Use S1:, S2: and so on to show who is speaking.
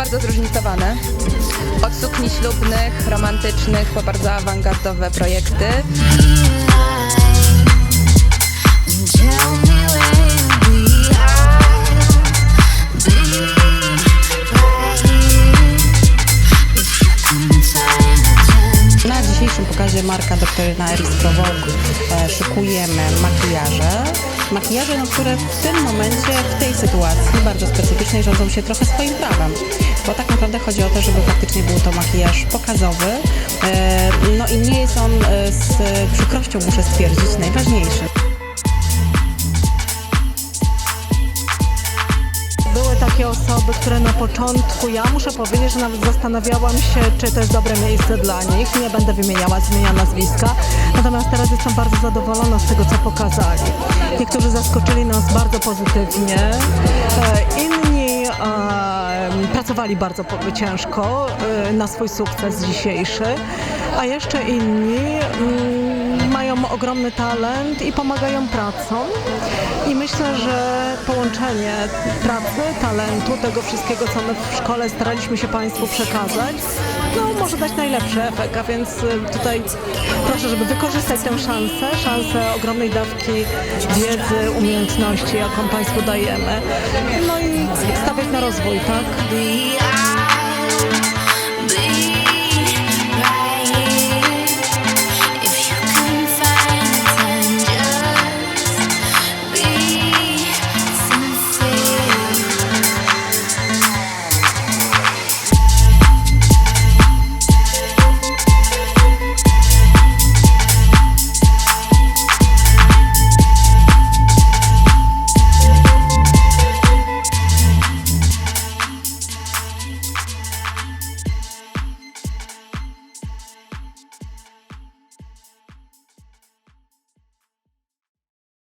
S1: bardzo zróżnicowane. Od sukni ślubnych, romantycznych, po bardzo awangardowe projekty.
S2: Dzisiejszym pokazie marka Doktoryna Eris Provoke szykujemy makijaże. Makijaże, no, które w tym momencie, w tej sytuacji bardzo specyficznej rządzą się trochę swoim prawem. Bo tak naprawdę chodzi o to, żeby faktycznie był to makijaż pokazowy. E, No i nie jest on e, z przykrością, muszę stwierdzić, najważniejszy.
S3: Takie osoby, które na początku, ja muszę powiedzieć, że nawet zastanawiałam się, czy to jest dobre miejsce dla nich. Nie będę wymieniała z imienia nazwiska. Natomiast teraz jestem bardzo zadowolona z tego, co pokazali. Niektórzy zaskoczyli nas bardzo pozytywnie, e, inni e, pracowali bardzo ciężko e, na swój sukces dzisiejszy, a jeszcze inni mm, mają ogromny talent i pomagają pracą. I myślę, że połączenie pracy, talentu, tego wszystkiego, co my w szkole staraliśmy się Państwu przekazać, no, może dać najlepszy efekt, a więc y, tutaj proszę, żeby wykorzystać tę szansę, szansę ogromnej dawki wiedzy, umiejętności, jaką Państwu dajemy, no i stawiać na rozwój, tak?